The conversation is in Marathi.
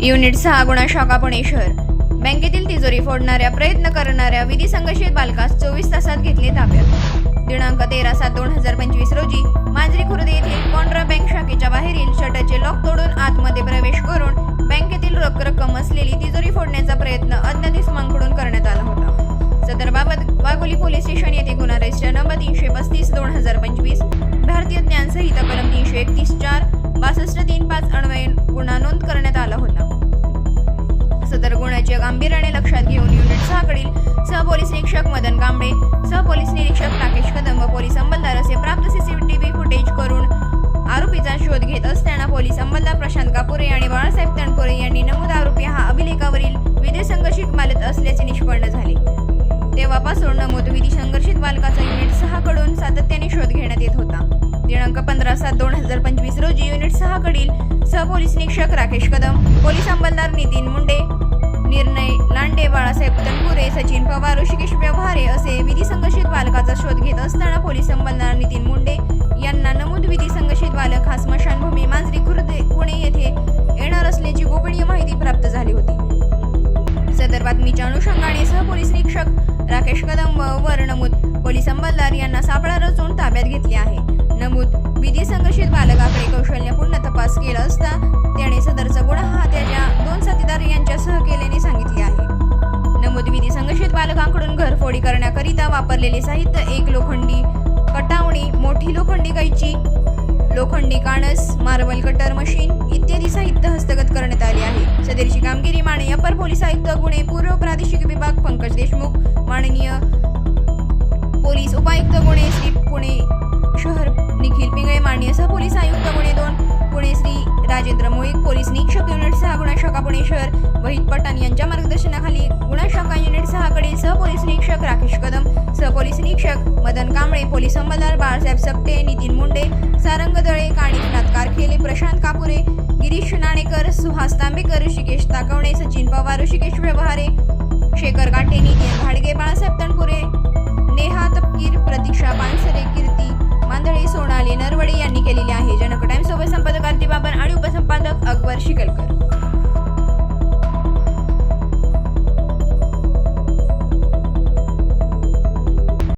युनिट सहा गुणा शाखा पुणे शहर बँकेतील तिजोरी फोडणाऱ्या प्रयत्न करणाऱ्या विधी संघर्षित बालकास चोवीस तासात घेतले ताब्यात. दिनांक तेरा सात दोन हजार पंचवीस रोजी मांजरी खुर्द येथील कॉन्ट्रा बँक शाखेच्या बाहेरील शटरचे लॉक तोडून आतमध्ये प्रवेश करून बँकेतील रोख रक्कम असलेली तिजोरी फोडण्याचा प्रयत्न अज्ञात इसमांकडून करण्यात आला होता. सदरबाबत वाघोली पोलीस स्टेशन येथे गुन्हा रजिस्टर नंबर तीनशे पस्तीस दोन हजार पंचवीस भारतीय ज्ञान संहिता कलम तीनशे एकतीस चार बासष्ट तीन घेऊन सहपोलीस निरीक्षक मदन कांबळे सहपोलीस निरीक्षक राकेश कदम व पोलीस अंमलदार असे प्राप्त सीसीटीव्ही फुटेज करून आरोपीचा शोध घेत असताना पोलीस अंमलदार प्रशांत कापुरे आणि बाळासाहेब तणपुरे यांनी नमूद आरोपी हा अभिलेखावरील विधी संघर्षित मालक असल्याचे निष्पन्न झाले. तेव्हापासून नमूद विधी संघर्षित बालकाचा युनिट सहा कडून सातत्याने शोध घेण्यात येत होता. दिनांक पंधरा सात दोन हजार पंचवीस रोजी युनिट सहा कडील सहपोलीस निरीक्षक राकेश कदम पोलीस अंमलदार नितीन मुंडे निर्णय मुंडे बाळासाहेब तनपुरे सचिन पवार ऋषिकेश व्यवहारे असे विधी संघर्षित बालकाचा शोध घेत असताना पोलीस अंमलदार नितीन मुंडे यांना नमूद विधी संघर्षित बालक हा स्मशानभूमी मांजरी खुर्द पुणे येथे येणार असल्याची गोपनीय माहिती प्राप्त झाली होती. सदर बातमीच्या अनुषंगाने सहपोलीस निरीक्षक राकेश कदम वर नमूद पोलीस अंमलदार यांना सापळा रचून ताब्यात घेतले आहे. नमूद विधी संघर्षित बालकाकडे कौशल्यपूर्ण घरफोडी करण्याकरिता वापरलेले साहित्य एक लोखंडी कटावणी मोठी लोखंडी कैची लोखंडी काणस मार्बल कटर मशीन इत्यादी साहित्य हस्तगत करण्यात आले आहे. सदरची कामगिरी माने अपर पोलीस आयुक्त गुन्हे पूर्व प्रादेशिक विभाग पंकज देशमुख माननीय पोलीस उपायुक्त गुन्हे श्री पुणे शहर निखिल पिंगळे माननीय सहपोलीस आयुक्त गुन्हे दोन शाखा पुणे शहर. वहीद पठाण यांच्या मार्गदर्शनाखाली गुन्हा शाखा युनिट सहाकडील सहपोलीस निरीक्षक राकेश कदम सहपोलीस निरीक्षक मदन कांबळे पोलीस अंमलदार बाळासाहेब सपटे नितीन मुंडे सारंग दळे काणिकनाथ कारखेले प्रशांत कापुरे गिरीश नाणेकर सुहास तांबेकर ऋषिकेश ताकवणे सचिन पवार ऋषिकेश व्यवहारे शेखर काटे नितीन घाडगे बाळासाहेब तणपुरे नेहा तपकीर प्रतीक्षा पानसरे कीर्ती मांदळे सोनाली नरवडे यांनी केलेली आहे. जनक टाइम्स सोबत संपादक आरती बाबर आणि उपसंपादक अकबर शिकलकर.